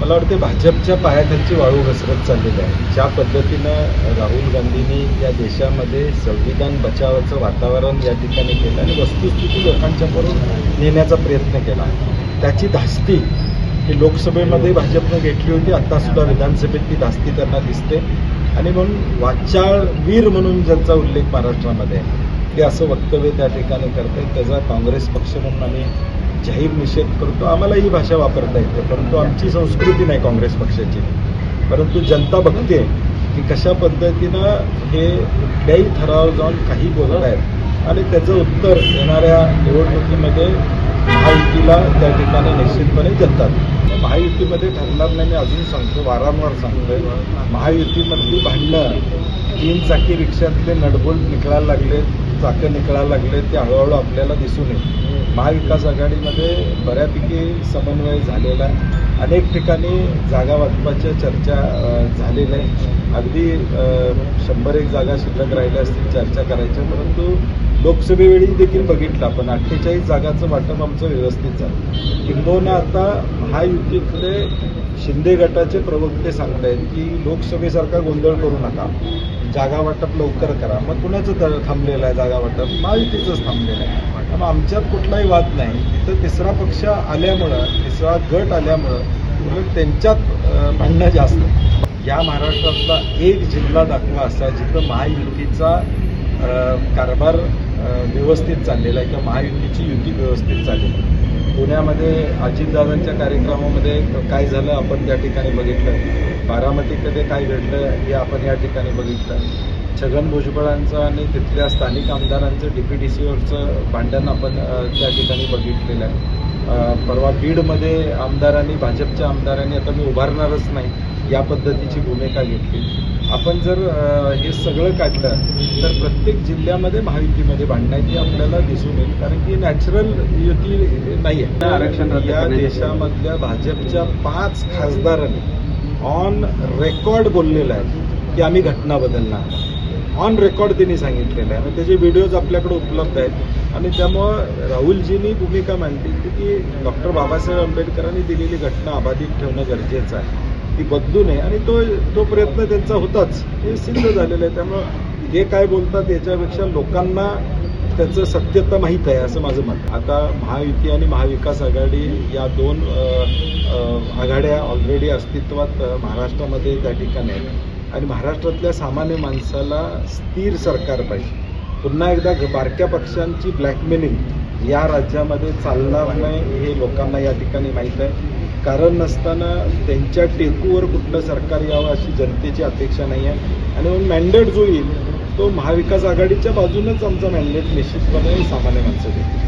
मला वाटते भाजपच्या पायाखालची वाळू घसरत चाललेली आहे. ज्या पद्धतीनं राहुल गांधींनी या देशामध्ये संविधान बचावाचं वातावरण या ठिकाणी केलं आणि वस्तुस्थिती लोकांच्या बरोबर नेण्याचा प्रयत्न केला. त्याची धास्ती ही लोकसभेमध्ये भाजपनं घेतली होती. आत्तासुद्धा विधानसभेत ती धास्ती त्यांना दिसते. आणि म्हणून वाचाळ वीर म्हणून ज्यांचा उल्लेख महाराष्ट्रामध्ये आहे ते असं वक्तव्य त्या ठिकाणी करते त्याचा काँग्रेस पक्ष म्हणून आम्ही जाहीर निषेध करतो आम्हाला ही भाषा वापरता येते. परंतु आमची संस्कृती नाही काँग्रेस पक्षाची. परंतु जनता बघते की कशा पद्धतीनं हे कुठल्याही थरावर जाऊन काही बोलत आहेत. आणि त्याचं उत्तर येणाऱ्या निवडणुकीमध्ये महायुतीला त्या ठिकाणी निश्चितपणे देतात. महायुतीमध्ये ठरणार नाही मी अजून सांगतो वारंवार सांगतोय. महायुतीमधली भांडणं तीन चाकी रिक्षातले नटबोल्ट निघायला लागले चाकं निघायला लागले ते हळूहळू आपल्याला दिसून येईल. महाविकास आघाडीमध्ये बऱ्यापैकी समन्वय झालेला आहे. अनेक ठिकाणी जागा वाटपाच्या चर्चा झालेल्या आहे अगदी शंभर एक जागा शिल्लक राहिल्या असतील चर्चा करायच्या परंतु लोकसभेवेळी देखील बघितलं आपण. अठ्ठेचाळीस जागाचं वाटप आमचं व्यवस्थित झालं. किंबहुना आता महायुतीतले शिंदे गटाचे प्रवक्ते सांगत आहेत की लोकसभेसारखा गोंधळ करू नका. जागा वाटप लवकर करा. मग कुणाचं थांबलेलं आहे जागा वाटप. महायुतीचंच थांबलेलं आहे. मग आमच्यात कुठलाही वाद नाही. तिथं तिसरा पक्ष आल्यामुळं तिसरा गट आल्यामुळं उलट त्यांच्यात भांडणं जास्त या महाराष्ट्रातला एक जिल्हा दाखवा असा जिथं महायुतीचा कारभार व्यवस्थित चाललेला आहे किंवा महायुतीची युती व्यवस्थित चाललेली आहे. पुण्यामध्ये अजितदादांच्या कार्यक्रमामध्ये काय झालं आपण त्या ठिकाणी बघितलं. बारामतीमध्ये काय घडलं हे आपण या ठिकाणी बघितलं. छगन भुजबळांचं आणि तिथल्या स्थानिक आमदारांचं डी पी डी सीवरचं भांडण आपण त्या ठिकाणी बघितलेलं आहे. परवा बीडमध्ये आमदारांनी भाजपच्या आमदारांनी आता मी उभारणारच नाही या पद्धतीची भूमिका घेतली. आपण जर हे सगळं काढलं तर प्रत्येक जिल्ह्यामध्ये महायुतीमध्ये भांडणं आहेत हे आपल्याला दिसून येईल. कारण की नॅचरल युती नाही आहे आरक्षण या देशामधल्या भाजपच्या पाच खासदारांनी ऑन रेकॉर्ड बोललेलं आहे की आम्ही घटना बदलणार. ऑन रेकॉर्ड त्यांनी सांगितलेलं आहे. आणि त्याचे व्हिडिओज आपल्याकडे उपलब्ध आहेत. आणि त्यामुळं राहुलजींनी भूमिका मांडली की की डॉक्टर बाबासाहेब आंबेडकरांनी दिलेली घटना अबाधित ठेवणं गरजेचं आहे. ती बदलू नये. आणि तो तो प्रयत्न त्यांचा होताच. हे सिद्ध झालेलं आहे. त्यामुळं जे काय बोलतात याच्यापेक्षा लोकांना त्याचं सत्यता माहीत आहे असं माझं मत आता महायुती आणि महाविकास आघाडी या दोन आघाड्या ऑलरेडी अस्तित्वात महाराष्ट्रामध्ये त्या ठिकाणी आहेत. आणि महाराष्ट्रातल्या सामान्य माणसाला स्थिर सरकार पाहिजे. पुन्हा एकदा बारक्या पक्षांची ब्लॅकमेलिंग या राज्यामध्ये चालणार नाही हे लोकांना या ठिकाणी माहीत आहे. कारण नसताना त्यांच्या टेकूवर कुठलं सरकार यावं अशी जनतेची अपेक्षा नाही आहे. आणि मग मॅन्डेट जो येईल तो महाविकास आघाडीच्या बाजूनच आमचा मॅन्डेट निश्चितपणे सामान्य माणसं देतो